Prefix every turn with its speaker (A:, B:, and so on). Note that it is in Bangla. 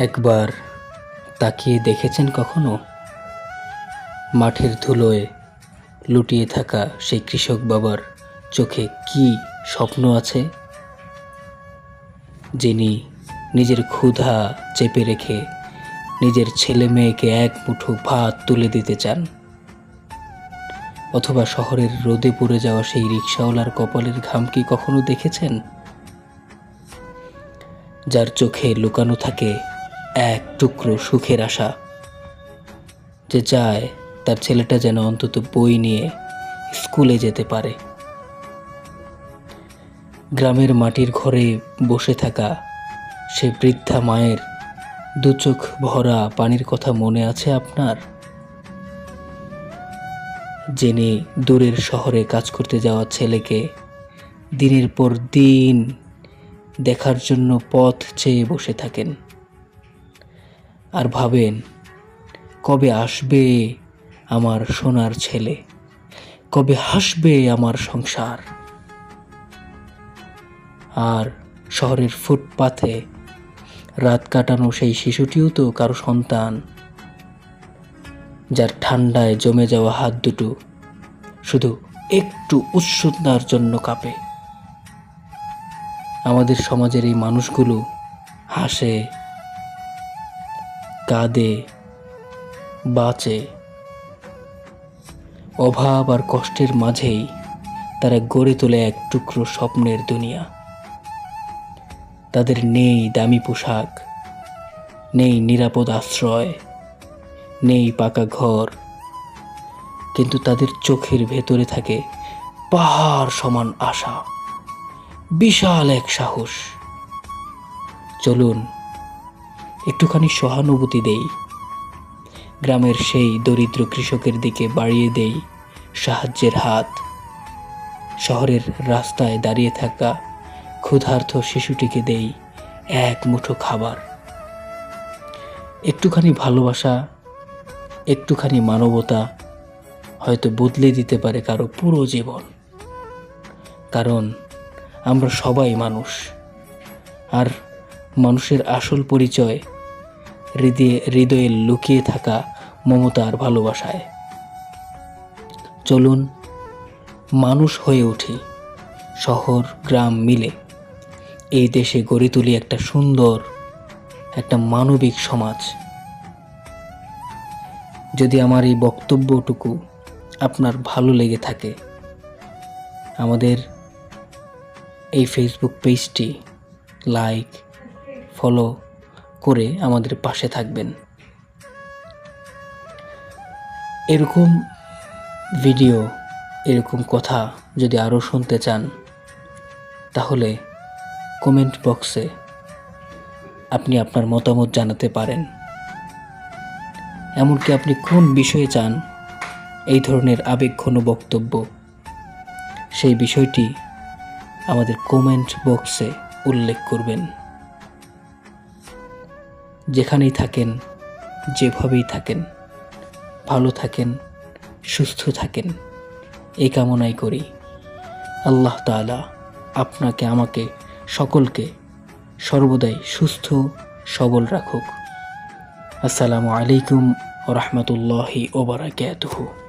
A: একবার তাকিয়ে দেখেছেন কখনো? মাঠের ধুলোয় লুটিয়ে থাকা সেই কৃষক বাবার চোখে কি স্বপ্ন আছে? যিনি নিজের ক্ষুধা চেপে রেখে নিজের ছেলে মেয়েকে এক মুঠো ভাত তুলে দিতে চান, অথবা শহরের রোদে পড়ে যাওয়া সেই রিক্সাওয়ালার কপালের ঘাম কি কখনো দেখেছেন? যার চোখে লুকানো থাকে এক টুকরো সুখের আশা যে চায় তার ছেলেটা যেন অন্তত বই নিয়ে স্কুলে যেতে পারে। গ্রামের মাটির ঘরে বসে থাকা সে বৃদ্ধা মায়ের দু চোখ ভরা পানির কথা মনে আছে আপনার? যিনি দূরের শহরে কাজ করতে যাওয়া ছেলেকে দিনের পর দিন দেখার জন্য পথ চেয়ে বসে থাকেন। আর ভাবেন, কবে আসবে আমার সোনার ছেলে? কবে হাসবে আমার সংসার? আর শহরের ফুটপাথে রাত কাটানো সেই শিশুটিও তো কারও সন্তান, যার ঠান্ডায় জমে যাওয়া হাত দুটো শুধু একটু উৎসুতার জন্য কাঁপে। আমাদের সমাজের এই মানুষগুলো হাসে কাঁদে, বাঁচে। অভাব আর কষ্টের মাঝেই তারা গড়ে তোলে এক টুকরো স্বপ্নের দুনিয়া। তাদের নেই দামি পোশাক, নেই নিরাপদ আশ্রয়, নেই পাকা ঘর, কিন্তু তাদের চোখের ভেতরে থাকে পাহাড় সমান আশা, বিশাল এক সাহস। চলুন একটুখানি সহানুভূতি দেই। গ্রামের সেই দরিদ্র কৃষকের দিকে বাড়িয়ে দেই সাহায্যের হাত। শহরের রাস্তায় দাঁড়িয়ে থাকা ক্ষুধার্ত শিশুটিকে দেই এক মুঠো খাবার। একটুখানি ভালোবাসা, একটুখানি মানবতা হয়তো বদলে দিতে পারে কারও পুরো জীবন। কারণ আমরা সবাই মানুষ। আর মানুষের আসল পরিচয় হৃদয়ে হৃদয়ে লুকিয়ে থাকা মমতা আর ভালোবাসায়। চলুন, মানুষ হয়ে উঠি, শহর, গ্রাম মিলে। এই দেশে গড়ে তুলি একটা সুন্দর, একটা মানবিক সমাজ। যদি আমার এই বক্তব্যটুকু আপনার ভালো লেগে থাকে, আমাদের এই ফেসবুক পেজটি লাইক ফলো করে আমাদের পাশে থাকবেন। এরকম ভিডিও, এরকম কথা যদি আরও শুনতে চান, তাহলে কমেন্ট বক্সে আপনি আপনার মতামত জানাতে পারেন। এমনকি আপনি কোন বিষয়ে চান, এই ধরনের আবেগঘন বক্তব্য, সেই বিষয়টি আমাদের কমেন্ট বক্সে উল্লেখ করবেন। যেখানেই থাকেন, যেভাবেই থাকেন, ভালো থাকেন, সুস্থ থাকেন, এ কামনাই করি। আল্লাহ তালা আপনাকে, আমাকে সকলকে সর্বদাই সুস্থ, সবল রাখুক। আসসালামু আলাইকুম রহমতুল্লাহি ওবরাকাতুহু